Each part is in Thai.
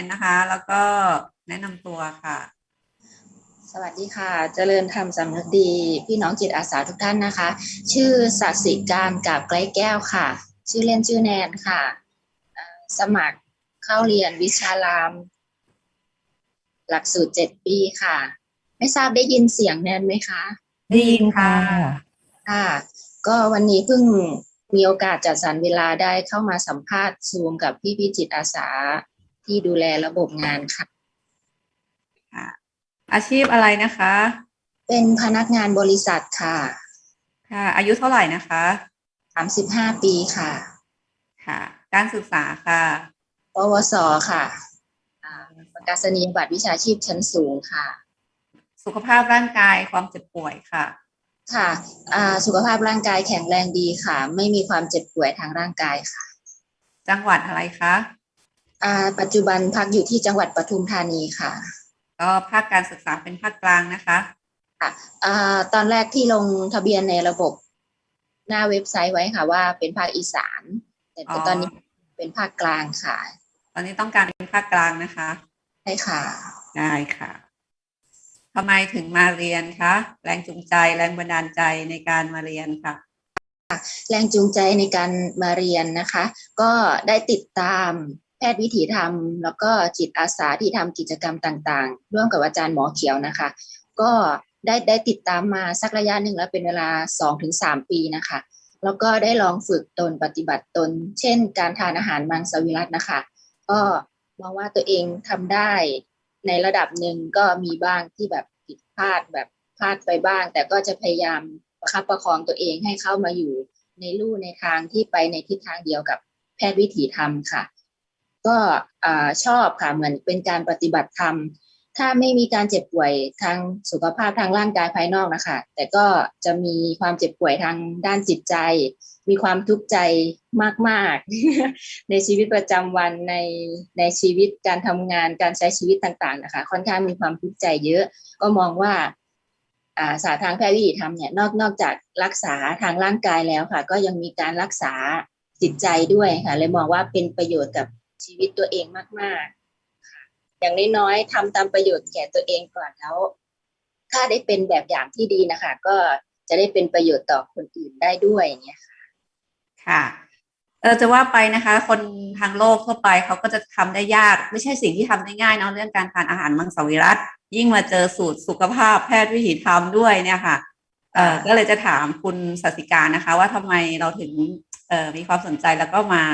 นนะคะ แล้วก็แนะนำตัวค่ะ สวัสดีค่ะ เจริญธรรมสำนึกดี พี่น้องจิตอาสาทุกท่านนะคะ ชื่อสัสิการกับไกล้แก้วค่ะ ชื่อเล่นชื่อแนนค่ะอ่าสมัครเข้าเรียนวิชาราม หลักสูตรเจ็ดปีค่ะ ไม่ทราบได้ยินเสียงแนนไหมคะ ได้ยินค่ะค่ะ ก็วันนี้เพิ่งมีโอกาสจัดสรรเวลาได้เข้ามาสัมภาษณ์ซูมกับพี่พี่ๆจิตอาสา ที่ดูแลระบบงานค่ะ ค่ะ อาชีพอะไรนะคะ เป็นพนักงานบริษัทค่ะ ค่ะ อายุเท่าไหร่นะคะสามสิบห้าปีค่ะ ค่ะ การศึกษาค่ะปวสค่ะอ่าประกาศนียบัตรวิชาชีพชั้นสูงค่ะ สุขภาพร่างกายความเจ็บป่วยค่ะ ค่ะอ่าสุขภาพร่างกายแข็งแรงดีค่ะ ไม่มีความเจ็บป่วยทางร่างกายค่ะ จังหวัดอะไรคะอ่า ปัจจุบันพักอยู่ที่จังหวัดปทุมธานีค่ะ ก็ภาคการศึกษาเป็นภาคกลางนะคะค่ะอ่าตอนแรกที่ลงทะเบียนในระบบหน้าเว็บไซต์ไว้ค่ะว่าเป็นภาคอีสาน แต่อ๋อตอนนี้เป็นภาคกลางค่ะ ตอนนี้ต้องการเป็นภาคกลางนะคะใช่ค่ะได้ค่ะทำไมถึงมาเรียนคะแรงจูงใจแรงบันดาลใจในการมาเรียนค่ะแรงจูงใจในการมาเรียนนะคะ ก็ได้ติดตาม แพทย์วิถีธรรม แล้วก็จิตอาสาที่ทำกิจกรรมต่างๆ ร่วมกับอาจารย์หมอเขียวนะคะ ก็ได้ได้ติดตามมาสักระยะหนึ่งแล้วเป็นเวลา 2-3 ปีนะคะ แล้วก็ได้ลองฝึกตนปฏิบัติตน เช่น การทานอาหารมังสวิรัตนะคะ ก็มองว่าตัวเองทำได้ในระดับหนึ่งก็มีบ้างที่แบบผิดพลาดแบบพลาดไปบ้าง แต่ก็จะพยายามประคับประคองตัวเองให้เข้ามาอยู่ในลู่ในทางที่ไปในทิศทางเดียวกับแพทย์วิถีธรรมค่ะ ก็ชอบค่ะเหมือนเป็นการปฏิบัติธรรม ถ้าไม่มีการเจ็บป่วยทางสุขภาพทางร่างกายภายนอกนะคะ แต่ก็จะมีความเจ็บป่วยทางด้านจิตใจ มีความทุกข์ใจมาก ๆ ในชีวิตประจำวันในในชีวิตการทำงานการใช้ชีวิตต่าง ๆ นะคะ ค่อนข้างมีความทุกข์ใจเยอะก็มองว่าอ่าศาสตร์ทางแพทย์วิถีธรรมเนี่ยนอกนอกจากรักษาทางร่างกายแล้วค่ะ ก็ยังมีการรักษาจิตใจด้วยค่ะเลยมองว่าเป็นประโยชน์กับ ชีวิตตัวเองมากๆค่ะอย่างน้อยๆทำตามประโยชน์แก่ตัวเองก่อนแล้ว ถ้าได้เป็นแบบอย่างที่ดีนะคะ ก็จะได้เป็นประโยชน์ต่อคนอื่นได้ด้วยเงี้ยค่ะค่ะเออจะว่าไปนะคะ คนทางโลกทั่วไปเขาก็จะทำได้ยาก ไม่ใช่สิ่งที่ทำได้ง่ายเนาะเรื่องการทานอาหารมังสวิรัตยิ่งมาเจอสูตรสุขภาพแพทย์วิถีธรรมด้วยเนี่ยค่ะเออก็เลยจะถามคุณสสิการนะคะ ว่าทำไมเราถึงเออมีความสนใจแล้วก็มา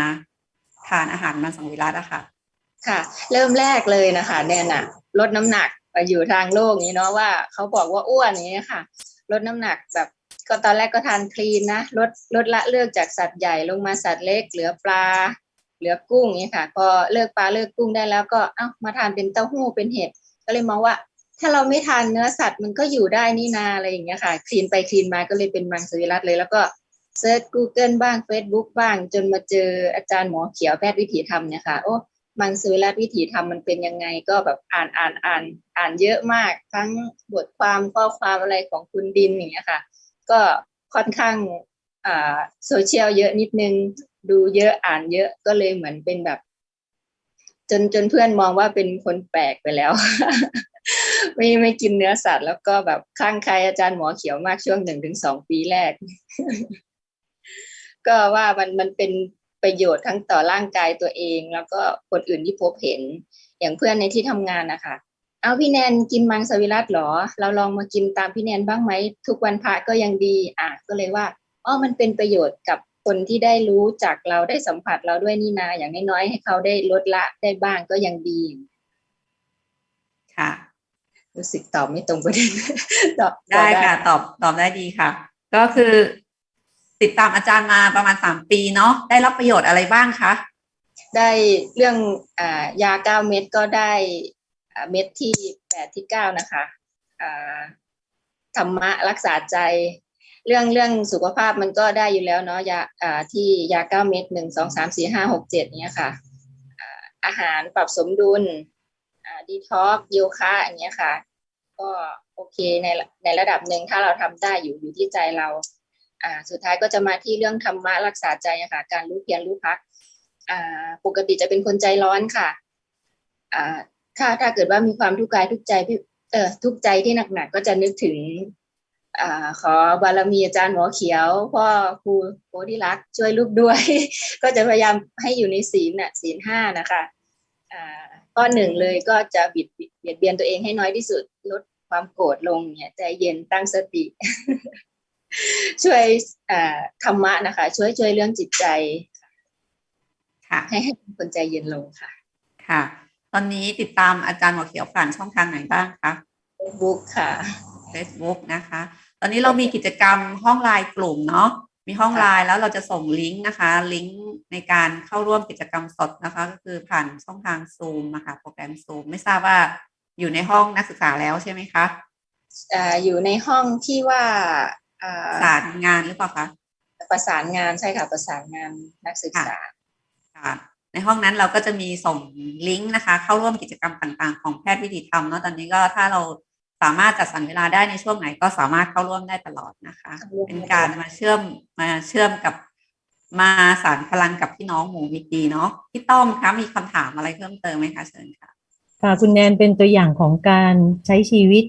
ทานอาหารมังสวิรัตอะค่ะ ค่ะ เริ่มแรกเลยนะคะแนนอะลดน้ำหนักไปอยู่ทางโลกนี้เนาะว่าเขาบอกว่าอ้วนนี้ค่ะ ลดน้ำหนักแบบก็ตอนแรกก็ทานคลีนนะลดลดละเลิกจากสัตว์ใหญ่ลงมาสัตว์เล็กเหลือปลาเหลือกุ้งนี้ยค่ะ พอเลิกปลาเลิกกุ้งได้แล้วก็เอ้ามาทานเป็นเต้าหู้เป็นเห็ดก็เลยมองว่า ถ้าเราไม่ทานเนื้อสัตว์มันก็อยู่ได้นี่นาอะไรอย่างเงี้ยค่ะคลีนไปคลีนมาก็เลยเป็นมังสวิรัตเลย แล้วก็ เซิร์ช Google บ้าง Facebook บ้าง จนมาเจออาจารย์หมอเขียวแพทย์วิถีธรรมเนี่ยค่ะโอ้มังสวิรัตวิถีธรรมมันเป็นยังไงก็แบบอ่านอ่านอ่านอ่านเยอะมาก ทั้งบทความข้อความอะไรของคุณดินอย่างเงี้ยค่ะ ก็ค่อนข้างอ่าโซเชียลเยอะนิดนึง ดูเยอะอ่านเยอะก็เลยเหมือนเป็นแบบ จนจนเพื่อนมองว่าเป็นคนแปลกไปแล้ว ไม่ไม่กินเนื้อสัตว์ แล้วก็แบบข้างใครอาจารย์หมอเขียวมากช่วงหนึ่งถึงสองปีแรก ก็ว่ามันมันเป็นประโยชน์ทั้งต่อร่างกายตัวเอง แล้วก็คนอื่นที่พบเห็น อย่างเพื่อนในที่ทำงานนะคะเอาพี่แนนกินมังสวิรัตหรอ เราลองมากินตามพี่แนนบ้างไหมทุกวันพระก็ยังดีอะก็เลยว่าอ๋อมันเป็นประโยชน์กับคนที่ได้รู้จากเราได้สัมผัสเราด้วยนี่นาอย่างน้อยๆให้เขาได้ลดละได้บ้างก็ยังดี ค่ะ รู้สึกตอบไม่ตรงประเด็นตอบได้ค่ะ ตอบตอบได้ดีค่ะ ก็คือ ติดตามอาจารย์มาประมาณสามปีเนาะได้รับประโยชน์อะไรบ้างคะได้เรื่องอยาเก้าเม็ดก็ได้เม็ดที่แปดที่เก้านะคะธรรมะรักษาใจ เรื่องเรื่องสุขภาพมันก็ได้อยู่แล้วเนาะยาที่ยาเก้าเม็ดหนึ่งสองสามสี่ห้าหกเจ็ดเนี้ยค่ะอาหารปรับสมดุลดีท็อกโยคะอย่างเงี้ยค่ะ ก็โอเคในในระดับหนึ่งถ้าเราทำได้อยู่อยู่ที่ใจเรา อ่าสุดท้ายก็จะมาที่เรื่องธรรมะรักษาใจอะค่ะ การรู้เพียรรู้พักอ่าปกติจะเป็นคนใจร้อนค่ะอ่าถ้าถ้าเกิดว่ามีความทุกข์กายทุกใจพี่เออทุกใจที่หนักๆกก็จะนึกถึงอ่าขอบารมีอาจารย์หมอเขียว พ่อครูโพธิรักช่วยลูกด้วย ก็จะพยายามให้อยู่ในศีลน่ะศีลห้านะคะอ่าข้อหนึ่งเลยก็จะบิดเบียดเบียนตัวเองให้น้อยที่สุดลดความโกรธลงเนี่ยใจเย็นตั้งสติ ช่วยอ่าธรรมะนะคะ ช่วยช่วยเรื่องจิตใจค่ะให้ให้เป็นคนใจเย็นลงค่ะ ค่ะ ตอนนี้ติดตามอาจารย์หมอเขียวผ่านช่องทางไหนบ้างคะ Facebook ค่ะ Facebook นะคะ ตอนนี้เรามีกิจกรรมห้องไลน์กลุ่มเนาะมีห้องค่ะไลน์แล้วเราจะส่งลิงก์นะคะ ลิงก์ในการเข้าร่วมกิจกรรมสดนะคะ ก็คือผ่านช่องทางซูมนะคะโปรแกรมซูมไม่ทราบว่าอยู่ในห้องนักศึกษาแล้วใช่ไหมคะอ่าอยู่ในห้องที่ว่า อ่าสารงานหรือเปล่าคะประสานงานใช่ค่ะประสานงานนักศึกษาค่ะในห้องนั้นเราก็จะมีส่งลิงก์นะคะ เข้าร่วมกิจกรรมต่างๆ ของแพทย์วิถีธรรมเนาะตอนนี้ก็ถ้าเราสามารถจัดสรรเวลาได้ในช่วงไหนก็สามารถเข้าร่วมได้ตลอดนะคะเข้าร่วมได้เป็นการมาเชื่อมมาเชื่อมกับมาสารพลังกับพี่น้องหมูวิตีเนาะพี่ต้อมคะมีคำถามอะไรเพิ่มเติมไหมคะเชิญค่ะค่ะคุณแนนเป็นตัวอย่างของการใช้ชีวิต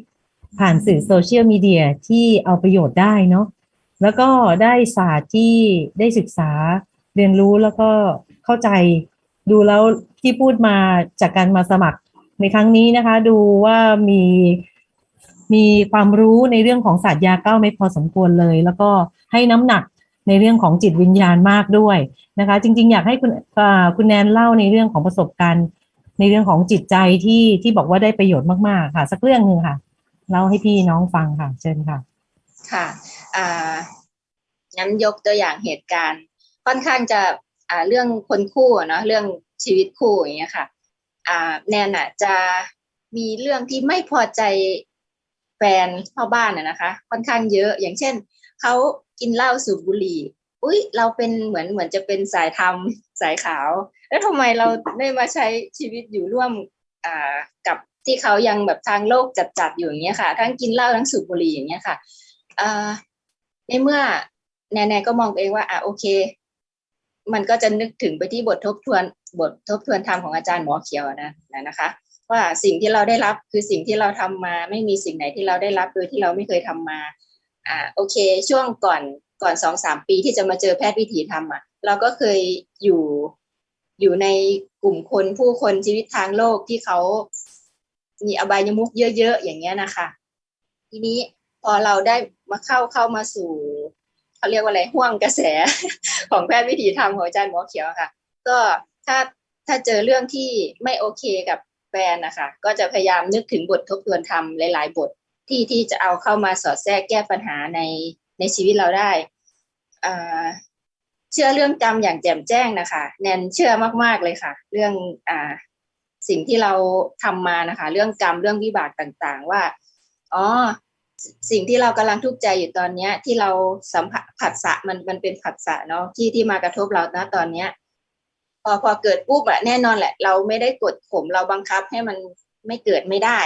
ผ่านสื่อโซเชียลมีเดียที่เอาประโยชน์ได้เนาะแล้วก็ได้ศาสตร์ที่ได้ศึกษาเรียนรู้แล้วก็เข้าใจดูแล้วที่พูดมาจากการมาสมัครในครั้งนี้นะคะ ดูว่ามีมีความรู้ในเรื่องของศาสตร์ยาเก้าเม็ดพอสมควรเลย แล้วก็ให้น้ำหนักในเรื่องของจิตวิญญาณมากด้วยนะคะ จริง ๆ อยากให้คุณอ่าคุณแนนเล่าในเรื่องของประสบการณ์ ในเรื่องของจิตใจที่ที่บอกว่าได้ประโยชน์มากๆ ค่ะ สักเรื่องหนึ่งค่ะ เล่าให้พี่น้องฟังค่ะ เชิญค่ะ ค่ะอ่างั้นยกตัวอย่างเหตุการณ์ ค่อนข้างจะอ่าเรื่องคนคู่เนาะเรื่องชีวิตคู่อย่างเงี้ยค่ะอ่าแนนอะจะมีเรื่องที่ไม่พอใจแฟนพ่อบ้านอะนะคะ ค่อนข้างเยอะอย่างเช่นเขากินเหล้าสูบบุหรี่ อุ้ยเราเป็นเหมือนเหมือนจะเป็นสายธรรมสายขาว แล้วทำไมเราได้มาใช้ชีวิตอยู่ร่วมอ่ากับ ที่เขายังแบบทางโลกจัดๆอยู่อย่างเงี้ยค่ะ ทั้งกินเหล้าทั้งสูบบุหรี่อย่างเงี้ยค่ะในเมื่อแนนๆก็มองเองว่าอะโอเค มันก็จะนึกถึงไปที่บททบทวนบททบทวนธรรมของอาจารย์หมอเขียวนะนะนะคะ ว่าสิ่งที่เราได้รับคือสิ่งที่เราทำมา ไม่มีสิ่งไหนที่เราได้รับโดยที่เราไม่เคยทำมา อ่าโอเค ช่วงก่อนก่อนสองสามปีที่จะมาเจอแพทย์วิถีธรรมอะเราก็เคยอยู่อยู่ในกลุ่มคนผู้คนชีวิตทางโลกที่เขา มีอบายมุขเยอะ ๆ อย่างเงี้ยนะคะ ทีนี้พอเราได้มาเข้าเข้ามาสู่เขาเรียกว่าอะไรห่วงกระแสของแพทย์วิถีธรรมของอาจารย์หมอเขียวะค่ะ ก็ถ้าถ้าเจอเรื่องที่ไม่โอเคกับแฟนนะคะก็จะพยายามนึกถึงบททบทวนธรรมหลาย ๆ บทที่ที่จะเอาเข้ามาสอดแทรกแก้ปัญหาในในชีวิตเราได้เชื่อเรื่องกรรมอย่างแจ่มแจ้งนะคะ แนนเชื่อมาก ๆ เลยค่ะ เรื่องอ่า สิ่งที่เราทำมานะคะ เรื่องกรรมเรื่องวิบากต่างๆ ว่าอ๋อสิ่งที่เรากำลังทุกข์ใจอยู่ตอนเนี้ย ที่เราสัมผัสผัสสะมันมันเป็นผัสสะเนาะที่ที่มากระทบเราณตอนเนี้ย พอพอเกิดปุ๊บอะแน่นอนแหละ เราไม่ได้กดข่มเราบังคับให้มันไม่เกิดไม่ได้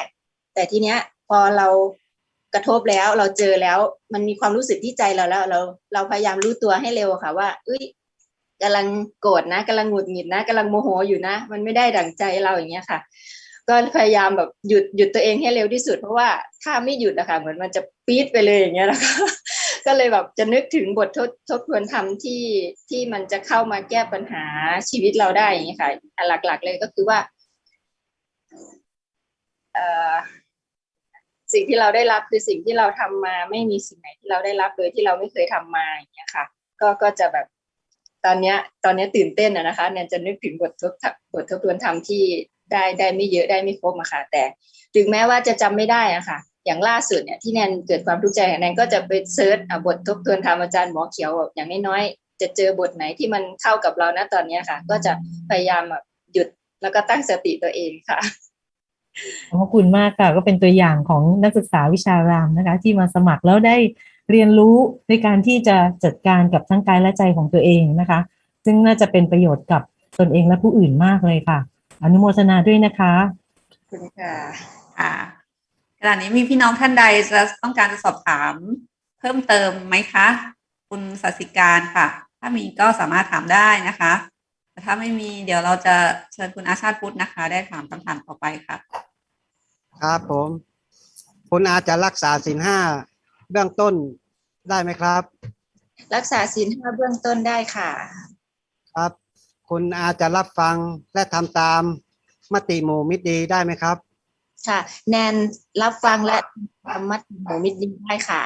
แต่ทีเนี้ย พอเรากระทบแล้วเราเจอแล้วมันมีความรู้สึกที่ใจเราแล้ว เราเราพยายามรู้ตัวให้เร็วค่ะว่าเอ้ย กำลังโกรธนะกำลังหงุดหงิดนะกำลังโมโหอยู่นะ มันไม่ได้ดั่งใจเราอย่างเงี้ยค่ะ ก็พยายามแบบหยุดหยุดตัวเองให้เร็วที่สุด เพราะว่าถ้าไม่หยุดนะคะเหมือนมันจะปี๊ดไปเลยอย่างเงี้ยนะคะก็เลยแบบจะนึกถึงบททดทบทวนธรรมที่ที่มันจะเข้ามาแก้ปัญหาชีวิตเราได้อย่างเงี้ยค่ะหลัก ๆ เลยก็คือว่าสิ่งที่เราได้รับคือสิ่งที่เราทำมา ไม่มีสิ่งไหนที่เราได้รับโดยที่เราไม่เคยทำมาอย่างเงี้ยค่ะ ก็ก็จะแบบ ตอนนี้ตอนนี้ตื่นเต้นอะนะคะแนนจะนึกถึงบททบทบททบทวนธรรมที่ได้ได้ไม่เยอะได้ไม่ครบอะค่ะ แต่ถึงแม้ว่าจะจำไม่ได้อะค่ะ อย่างล่าสุดเนี่ยที่แนนเกิดความทุกข์ใจแนนก็จะไปเซิร์ชบททบทวนธรรมอาจารย์หมอเขียวแบบอย่างน้อยๆจะเจอบทไหนที่มันเข้ากับเรานะตอนนี้ค่ะ ก็จะพยายามแบบหยุดแล้วก็ตั้งสติตัวเองค่ะขอบคุณมากค่ะก็เป็นตัวอย่างของนักศึกษาวิชารามนะคะ ที่มาสมัครแล้วได้ เรียนรู้ในการที่จะจัดการกับทั้งกายและใจของตัวเองนะคะ ซึ่งน่าจะเป็นประโยชน์กับตนเองและผู้อื่นมากเลยค่ะ อนุโมทนาด้วยนะคะขอบคุณค่ะค่ะขณะนี้มีพี่น้องท่านใดจะต้องการจะสอบถามเพิ่มเติมไหมคะ คุณสัสิการค่ะ ถ้ามีก็สามารถถามได้นะคะถ้าไม่มีเดี๋ยวเราจะเชิญคุณอาชาติพุทธนะคะ ได้ถามคำถามต่อไปค่ะ ครับผม คุณอาจะรักษาสินห้า เบื้องต้นได้ไหมครับ รักษาศีลห้าเบื้องต้นได้ค่ะ ครับ คุณอาจะรับฟังและทำตามมติหมู่มิตรดีได้ไหมครับ ค่ะ แนนรับฟังและทำมัดหมูมิตรดีได้ค่ะ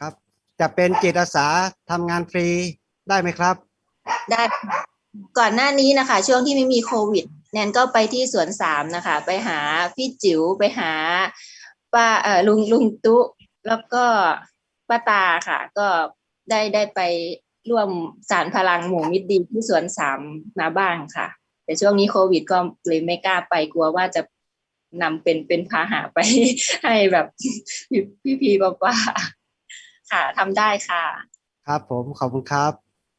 ครับ จะเป็นจิตอาสาทำงานฟรีได้ไหมครับ ได้ค่ะก่อนหน้านี้นะคะ ช่วงที่ไม่มีโควิด แนนก็ไปที่สวนสามนะคะ ไปหาพี่จิ๋วไปหาป้าเอ่อลุงลุงตุ แล้วก็ป้าตาค่ะ ก็ได้ได้ไปร่วมสารพลังหมู่มิตรดีที่สวนสามมาบ้างค่ะ แต่ช่วงนี้โควิดก็เลยไม่กล้าไปกลัวว่าจะนำเป็นเป็นพาหะไปให้แบบพี่พีบอกว่าค่ะทำได้ค่ะ ครับผมขอบคุณครับ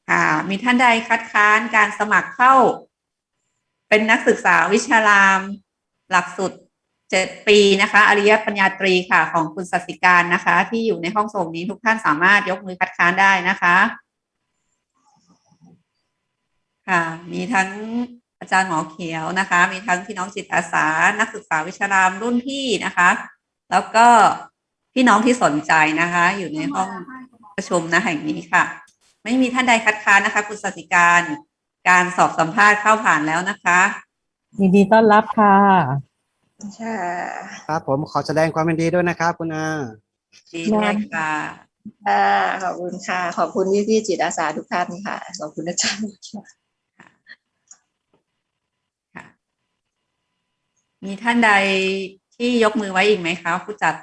ค่ะมีท่านใดคัดค้านการสมัครเข้า เป็นนักศึกษาวิชาราม หลักสูตร เจ็ดปีนะคะ อริยปัญญาตรีค่ะ ของคุณสัสิการนะคะ ที่อยู่ในห้องส่งนี้ทุกท่านสามารถยกมือคัดค้านได้นะคะ ค่ะ มีทั้งอาจารย์หมอเขียวนะคะ มีทั้งพี่น้องจิตอาสา นักศึกษาวิชารามรุ่นพี่นะคะ แล้วก็พี่น้องที่สนใจนะคะ อยู่ในห้องประชุมนะแห่งนี้ค่ะ ไม่มีท่านใดคัดค้านนะคะ คุณสติการการสอบสัมภาษณ์เข้าผ่านแล้วนะคะยินดีต้อนรับค่ะ ค่ะครับ ผมขอแสดงความยินดีด้วยนะครับ คุณอาดีด้วยค่ะ ค่ะขอบคุณค่ะ ขอบคุณพี่พี่ๆจิตอาสาทุกท่านค่ะ ขอบคุณอาจารย์ค่ะมีท่านใดที่ยกมือไว้อีกไหมคะผู้จัด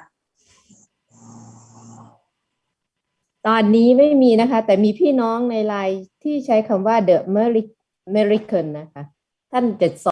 ตอนนี้ไม่มีนะคะ แต่มีพี่น้องในไลน์ที่ใช้คำว่า the American นะคะ ท่านจะส